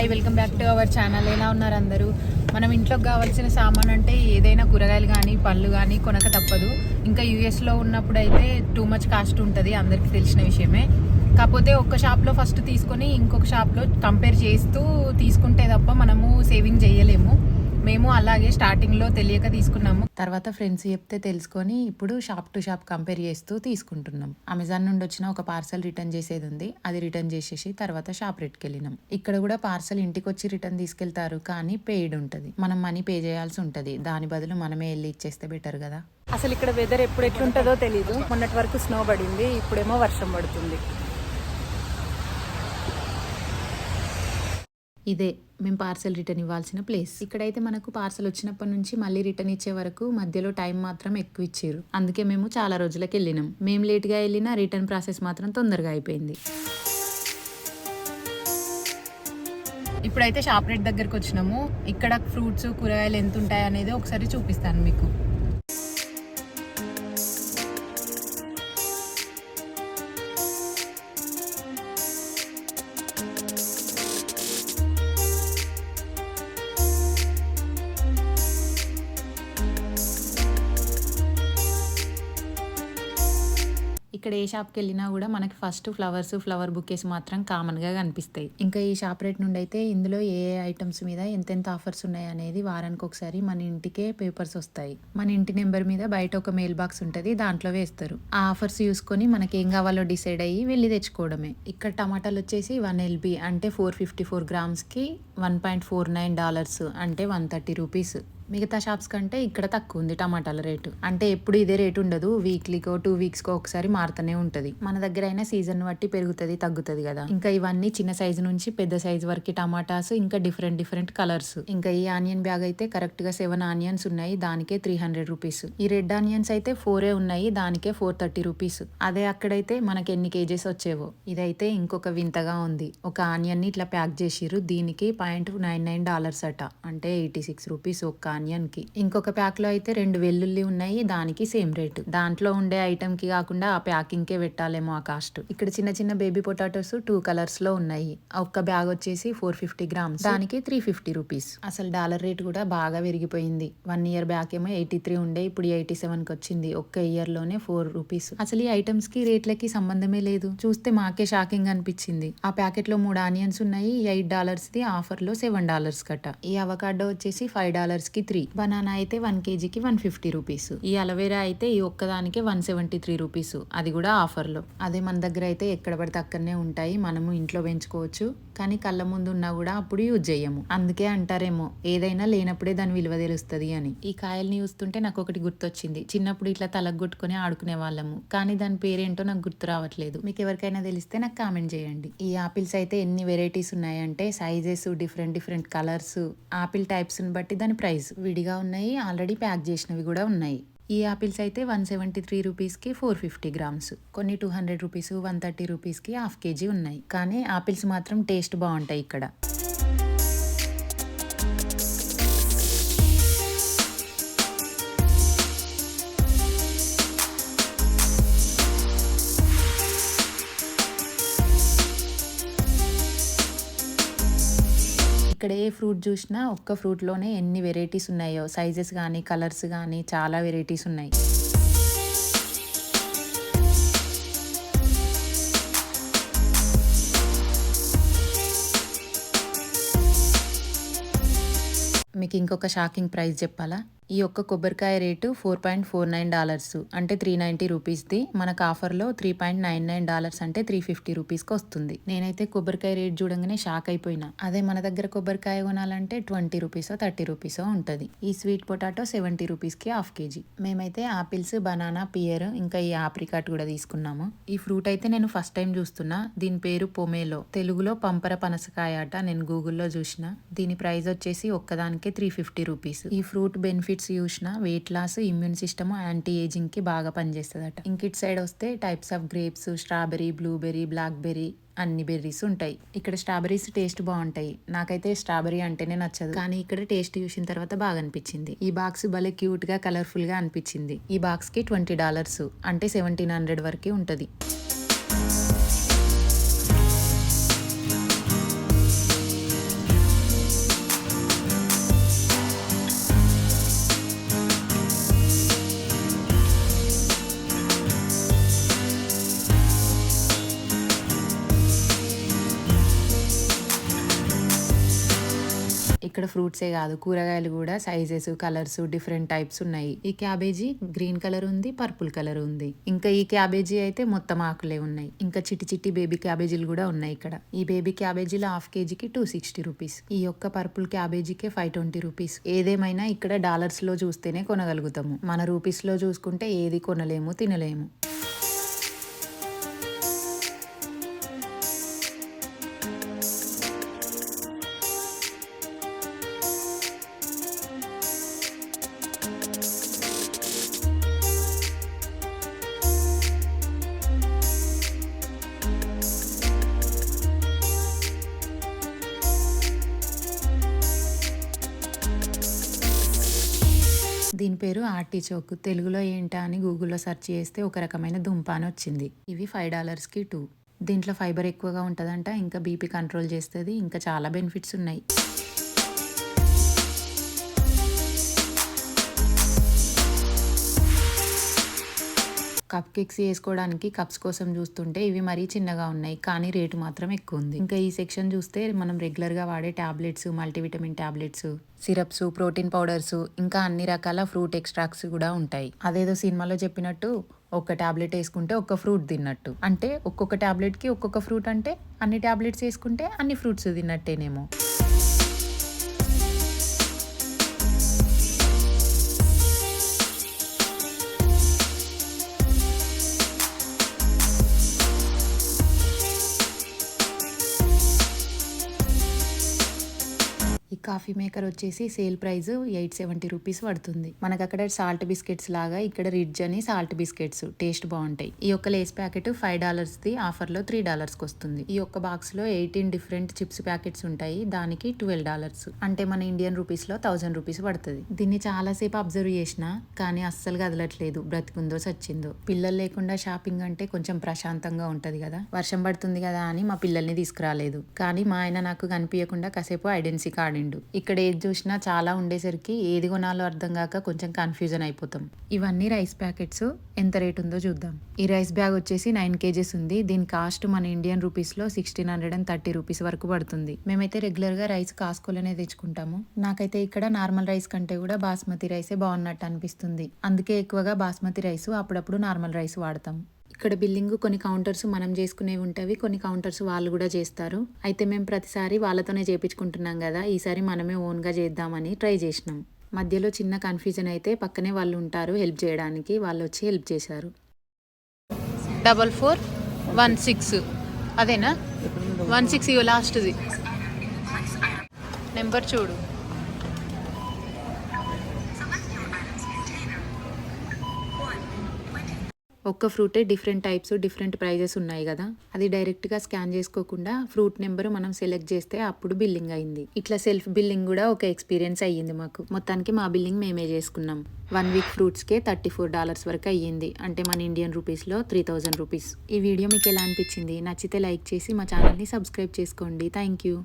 Hi welcome back to our channel. ఎలా ఉన్నారు అందరూ? మనం ఇంట్లోకి కావాల్సిన సామాన్ అంటే ఏదైనా కూరగాయలు కానీ పళ్ళు కానీ కొనక తప్పదు. ఇంకా యూఎస్లో ఉన్నప్పుడు అయితే టూ మచ్ కాస్ట్ ఉంటుంది అందరికీ తెలిసిన విషయమే. కాకపోతే ఒక్క షాప్లో ఫస్ట్ తీసుకొని ఇంకొక షాప్లో కంపేర్ చేస్తూ తీసుకుంటే తప్ప మనము సేవింగ్ చేయలేము. మేము అలాగే స్టార్టింగ్లో తెలియక తీసుకున్నాము. తర్వాత ఫ్రెండ్స్ చెప్తే తెలుసుకొని ఇప్పుడు షాప్ టు షాప్ కంపేర్ చేస్తూ తీసుకుంటున్నాం. అమెజాన్ నుండి వచ్చిన ఒక పార్సల్ రిటర్న్ చేసేది ఉంది. అది రిటర్న్ చేసేసి తర్వాత షాప్ రేట్కి వెళ్ళినాం. ఇక్కడ కూడా పార్సల్ ఇంటికి వచ్చి రిటర్న్ తీసుకెళ్తారు కానీ పెయిడ్ ఉంటుంది. మనం మనీ పే చేయాల్సి ఉంటుంది. దాని బదులు మనమే వెళ్ళి ఇచ్చేస్తే బెటర్ కదా. అసలు ఇక్కడ వెదర్ ఎప్పుడు ఎట్లుంటుందో తెలీదు. మొన్నటి వరకు స్నో పడింది. ఇప్పుడేమో వర్షం పడుతుంది. ఇదే మేము పార్సల్ రిటర్న్ ఇవ్వాల్సిన ప్లేస్. ఇక్కడైతే మనకు పార్సల్ వచ్చినప్పటి నుంచి మళ్ళీ రిటర్న్ ఇచ్చే వరకు మధ్యలో టైం మాత్రం ఎక్కువ ఇచ్చారు. అందుకే మేము చాలా రోజులకి వెళ్ళినాం. మేము లేట్గా వెళ్ళినా రిటర్న్ ప్రాసెస్ మాత్రం తొందరగా అయిపోయింది. ఇప్పుడైతే షాప్ రేట్ దగ్గరకు వచ్చినాము. ఇక్కడ ఫ్రూట్స్ కూరగాయలు ఎంత ఉంటాయి అనేది ఒకసారి చూపిస్తాను మీకు. ఇక్కడ ఏ షాప్కి వెళ్ళినా కూడా మనకి ఫస్ట్ ఫ్లవర్స్ ఫ్లవర్ బుకేస్ మాత్రం కామన్గా కనిపిస్తాయి. ఇంకా ఈ షాప్ రేట్ నుండి అయితే ఇందులో ఏ ఏ ఐటమ్స్ మీద ఎంతెంత ఆఫర్స్ ఉన్నాయి అనేది వారానికి ఒకసారి మన ఇంటికే పేపర్స్ వస్తాయి. మన ఇంటి నెంబర్ మీద బయట ఒక మెయిల్ బాక్స్ ఉంటుంది దాంట్లో వేస్తారు. ఆ ఆఫర్స్ చూసుకొని మనకి ఏం కావాలో డిసైడ్ అయ్యి వెళ్ళి తెచ్చుకోవడమే. ఇక్కడ టమాటాలు వచ్చేసి వన్ ఎల్బీ అంటే four fifty four గ్రామ్స్కి one point four nine dollars అంటే వన్ థర్టీ రూపీస్ మిగతా షాప్స్ కంటే ఇక్కడ తక్కువ ఉంది టమాటాల రేటు. అంటే ఎప్పుడు ఇదే రేటు ఉండదు. వీక్లీకో టూ వీక్స్కో ఒకసారి మారుతూనే ఉంటుంది. మన దగ్గర అయినా సీజన్ బట్టి పెరుగుతుంది తగ్గుతుంది కదా. ఇంకా ఇవన్నీ చిన్న సైజు నుంచి పెద్ద సైజు వరకు టమాటాస్ ఇంకా డిఫరెంట్ డిఫరెంట్ కలర్స్. ఇంకా ఈ ఆనియన్ బ్యాగ్ అయితే కరెక్ట్గా సెవెన్ ఆనియన్స్ ఉన్నాయి. దానికే త్రీ హండ్రెడ్ రూపీస్. ఈ రెడ్ ఆనియన్స్ అయితే ఫోరే ఉన్నాయి. దానికే ఫోర్ థర్టీ రూపీస్. అదే అక్కడైతే మనకి ఎన్ని కేజెస్ వచ్చేవో. ఇదైతే ఇంకొక వింతగా ఉంది. ఒక ఆనియన్ని ఇట్లా ప్యాక్ చేసిర్రు. దీనికి పాయింట్ నైన్ నైన్ డాలర్స్ అట. అంటే ఎయిటీ సిక్స్ రూపీస్ ఒక్క ఆనియన్కి. ఇంకొక ప్యాక్లో అయితే రెండు వెల్లుల్లి ఉన్నాయి దానికి సేమ్ రేటు. దాంట్లో ఉండే ఐటెంకి కాకుండా ఆ ప్యాకింగ్కే పెట్టాలేమో ఆ కాస్ట్. ఇక్కడ చిన్న చిన్న బేబీ పొటాటోస్ టూ కలర్స్లో ఉన్నాయి. ఒక్క బ్యాగ్ వచ్చేసి ఫోర్ ఫిఫ్టీ గ్రామ్స్. దానికి త్రీ ఫిఫ్టీ రూపీస్. అసలు డాలర్ రేట్ కూడా బాగా పెరిగిపోయింది వన్ ఇయర్ బ్యాక్ ఏమో ఎయిటీ త్రీ ఉండే ఇప్పుడు ఎయిటీ సెవెన్కి వచ్చింది. ఒక్క ఇయర్లోనే ఫోర్ రూపీస్. అసలు ఈ ఐటమ్స్కి రేట్లకి సంబంధమే లేదు. చూస్తే మాకే షాకింగ్ అనిపించింది. ఆ ప్యాకెట్లో మూడు ఆనియన్స్ ఉన్నాయి ఎయిట్ డాలర్స్ ది ఆఫర్లో సెవెన్ డాలర్స్ కట్ట. ఈ అవకాడో వచ్చేసి ఫైవ్ డాలర్స్కి త్రీ బనానా అయితే వన్ కేజీకి వన్ ఫిఫ్టీ రూపీస్ ఈ అలవేరా అయితే ఈ ఒక్కదానికే వన్ సెవెంటీ త్రీ రూపీస్ అది కూడా ఆఫర్లో అదే మన దగ్గర అయితే ఎక్కడ పడితే అక్కడనే ఉంటాయి. మనము ఇంట్లో పెంచుకోవచ్చు. కానీ కళ్ళ ముందు ఉన్నా కూడా అప్పుడు యూజ్ చేయము అందుకే అంటారేమో ఏదైనా లేనప్పుడే దాని విలువ తెలుస్తుంది అని. ఈ కాయల్ని చూస్తుంటే నాకు ఒకటి గుర్తొచ్చింది. చిన్నప్పుడు ఇట్లా తలగొట్టుకుని ఆడుకునే వాళ్ళము. కానీ దాని పేరేంటో నాకు గుర్తు రావట్లేదు. మీకు ఎవరికైనా తెలిస్తే నాకు కామెంట్ చేయండి. ఈ ఆపిల్స్ అయితే ఎన్ని వెరైటీస్ ఉన్నాయంటే sizes different different colours apple టైప్స్ని బట్టి దాని ప్రైస్ విడిగా ఉన్నాయి. ఆల్రెడీ ప్యాక్ చేసినవి కూడా ఉన్నాయి. ఈ ఆపిల్స్ అయితే వన్ సెవెంటీ త్రీ రూపీస్కి ఫోర్ ఫిఫ్టీ గ్రామ్స్. కొన్ని two hundred rupees one thirty రూపీస్కి హాఫ్ కేజీ ఉన్నాయి. కానీ ఆపిల్స్ మాత్రం టేస్ట్ బాగుంటాయి ఇక్కడ. ఇక్కడ ఏ ఫ్రూట్ చూసినా ఒక్క ఫ్రూట్లోనే ఎన్ని వెరైటీస్ ఉన్నాయో సైజెస్ కానీ కలర్స్ కానీ చాలా వెరైటీస్ ఉన్నాయి. మీకు ఇంకొక షాకింగ్ ప్రైస్ చెప్పాలా? ఈ ఒక్క కొబ్బరికాయ rate four point four nine dollars అంటే త్రీ నైంటీ రూపీస్ది. మనకు ఆఫర్లో three point nine nine dollars అంటే త్రీ ఫిఫ్టీ రూపీస్కి వస్తుంది. నేనైతే కొబ్బరికాయ రేట్ చూడంగానే షాక్ అయిపోయినా. అదే మన దగ్గర కొబ్బరికాయ కొనాలంటే ట్వంటీ రూపీసో థర్టీ రూపీసో ఉంటుంది. ఈ స్వీట్ పొటాటో సెవెంటీ రూపీస్కి హాఫ్ కేజీ. మేమైతే ఆపిల్స్ బనానా పియర్ ఇంకా ఈ ఆప్రికాట్ కూడా తీసుకున్నాము. ఈ ఫ్రూట్ అయితే నేను ఫస్ట్ టైం చూస్తున్నా. దీని పేరు పొమేలో. తెలుగులో పంపర పనసకాయ అట నేను గూగుల్లో చూసిన. దీని ప్రైస్ వచ్చేసి ఒక్కదానికే త్రీ ఫిఫ్టీ రూపీస్ ఈ ఫ్రూట్ బెనిఫిట్స్ చూసిన weight loss immune system anti ఏజింగ్కి బాగా పనిచేస్తుందట. ఇంకిట్ సైడ్ వస్తే types of grapes strawberry blueberry blackberry అన్ని బెర్రీస్ ఉంటాయి. ఇక్కడ స్ట్రాబెరీస్ టేస్ట్ బాగుంటాయి. నాకైతే స్ట్రాబెరీ అంటేనే నచ్చదు. కానీ ఇక్కడ టేస్ట్ చూసిన తర్వాత బాగా అనిపించింది. ఈ బాక్స్ భలే క్యూట్గా కలర్ఫుల్గా అనిపించింది. ఈ బాక్స్కి ట్వంటీ డాలర్స్ అంటే సెవెంటీన్ హండ్రెడ్ వరకే ఉంటుంది. ఇక్కడ ఫ్రూట్సే కాదు కూరగాయలు కూడా సైజెస్ కలర్స్ డిఫరెంట్ టైప్స్ ఉన్నాయి. ఈ క్యాబేజీ గ్రీన్ కలర్ ఉంది పర్పుల్ కలర్ ఉంది. ఇంకా ఈ క్యాబేజీ అయితే మొత్తం ఆకులే ఉన్నాయి. ఇంకా చిట్టి చిట్టి బేబీ క్యాబేజీలు కూడా ఉన్నాయి ఇక్కడ. ఈ బేబీ క్యాబేజీలో హాఫ్ కేజీకి టూ సిక్స్టీ రూపీస్ ఈ యొక్క పర్పుల్ క్యాబేజీకే ఫైవ్ ట్వంటీ రూపీస్ ఏదేమైనా ఇక్కడ డాలర్స్లో చూస్తేనే కొనగలుగుతాము. మన రూపీస్లో చూసుకుంటే ఏది కొనలేము తినలేము. దీని పేరు ఆర్టిచోక్ తెలుగులో ఏంటా అని గూగుల్లో సెర్చ్ చేస్తే ఒక రకమైన దుంప అని వచ్చింది. ఇవి ఫైవ్ డాలర్స్కి టూ. దీంట్లో ఫైబర్ ఎక్కువగా ఉంటుందంట ఇంకా బీపీ కంట్రోల్ చేస్తుంది ఇంకా చాలా బెనిఫిట్స్ ఉన్నాయి. కప్ కేక్స్ చేసుకోవడానికి కప్స్ కోసం చూస్తుంటే ఇవి మరీ చిన్నగా ఉన్నాయి కానీ రేటు మాత్రం ఎక్కువ ఉంది ఇంకా ఈ సెక్షన్ చూస్తే మనం రెగ్యులర్గా వాడే tablets multivitamin tablets syrups protein powders ఇంకా అన్ని రకాల ఫ్రూట్ ఎక్స్ట్రాక్ట్స్ కూడా ఉంటాయి. అదేదో సినిమాలో చెప్పినట్టు ఒక టాబ్లెట్ వేసుకుంటే ఒక ఫ్రూట్ తిన్నట్టు. అంటే ఒక్కొక్క టాబ్లెట్కి ఒక్కొక్క ఫ్రూట్ అంటే అన్ని టాబ్లెట్స్ వేసుకుంటే అన్ని ఫ్రూట్స్ తిన్నట్టేనేమో. కాఫీ మేకర్ వచ్చేసి sale price eight seventy rupees పడుతుంది. మనకు అక్కడ సాల్ట్ బిస్కెట్స్ లాగా ఇక్కడ రిడ్జ్ అని సాల్ట్ బిస్కెట్స్ టేస్ట్ బాగుంటాయి. ఈ యొక్క Lay's packet five dollars the ఆఫర్లో త్రీ డాలర్స్కి వస్తుంది. ఈ యొక్క బాక్స్లో ఎయిటీన్ డిఫరెంట్ చిప్స్ ప్యాకెట్స్ ఉంటాయి. దానికి ట్వెల్వ్ డాలర్స్. అంటే మన ఇండియన్ రూపీస్లో థౌసండ్ రూపీస్ పడుతుంది. దీన్ని చాలా సేపు అబ్జర్వ్ చేసిన కానీ అస్సలు కదలట్లేదు. బ్రతికుందో చచ్చిందో పిల్లలు లేకుండా షాపింగ్ అంటే కొంచెం ప్రశాంతంగా ఉంటది కదా. వర్షం పడుతుంది కదా అని మా పిల్లల్ని తీసుకురాలేదు. కానీ మా ఆయన నాకు కనిపించకుండా కాసేపు ఐడెన్సీ కాడిండు ఇక్కడ ఏది చూసినా చాలా ఉండేసరికి ఏది కొనాలో అర్థం కాక కొంచెం కన్ఫ్యూజన్ అయిపోతాం. ఇవన్నీ రైస్ ప్యాకెట్స్ ఎంత రేట్ ఉందో చూద్దాం. ఈ రైస్ బ్యాగ్ వచ్చేసి నైన్ కేజెస్ ఉంది. దీని కాస్ట్ మన ఇండియన్ రూపీస్లో sixteen hundred and thirty rupees వరకు పడుతుంది. మేమైతే రెగ్యులర్గా రైస్ కాసుకోలనే తెచ్చుకుంటాము. నాకైతే ఇక్కడ నార్మల్ రైస్ కంటే కూడా బాస్మతి రైసే బాగున్నట్టు అనిపిస్తుంది. అందుకే ఎక్కువగా బాస్మతి రైస్ అప్పుడప్పుడు నార్మల్ రైస్ వాడతాం. ఇక్కడ బిల్లింగ్ కొన్ని కౌంటర్స్ మనం చేసుకునేవి ఉంటవి కొన్ని కౌంటర్స్ వాళ్ళు కూడా చేస్తారు. అయితే మేము ప్రతిసారి వాళ్ళతోనే చేపించుకుంటున్నాం కదా ఈసారి మనమే ఓన్గా చేద్దామని ట్రై చేసినాం. మధ్యలో చిన్న కన్ఫ్యూజన్ అయితే పక్కనే వాళ్ళు ఉంటారు హెల్ప్ చేయడానికి వాళ్ళు వచ్చి హెల్ప్ చేశారు. డబల్ ఫోర్ వన్ సిక్స్ అదేనా? వన్ సిక్స్ ఇవి లాస్ట్ది. నెంబర్ చూడు. ఒక్క ఫ్రూటే డిఫరెంట్ టైప్స్ డిఫరెంట్ ప్రైజెస్ ఉన్నాయి కదా. అది డైరెక్ట్గా స్కాన్ చేసుకోకుండా ఫ్రూట్ నెంబర్ మనం సెలెక్ట్ చేస్తే అప్పుడు బిల్లింగ్ అయింది. ఇట్లా సెల్ఫ్ బిల్లింగ్ కూడా ఒక ఎక్స్పీరియన్స్ అయ్యింది మాకు. మొత్తానికి మా బిల్లింగ్ మేమే చేసుకున్నాం. వన్ వీక్ ఫ్రూట్స్కే థర్టీ ఫోర్ డాలర్స్ వరకు అయ్యింది. అంటే మన ఇండియన్ రూపీస్లో త్రీ థౌజండ్ రూపీస్. ఈ వీడియో మీకు ఎలా అనిపించింది? నచ్చితే లైక్ చేసి మా ఛానల్ని సబ్స్క్రైబ్ చేసుకోండి. Thank you.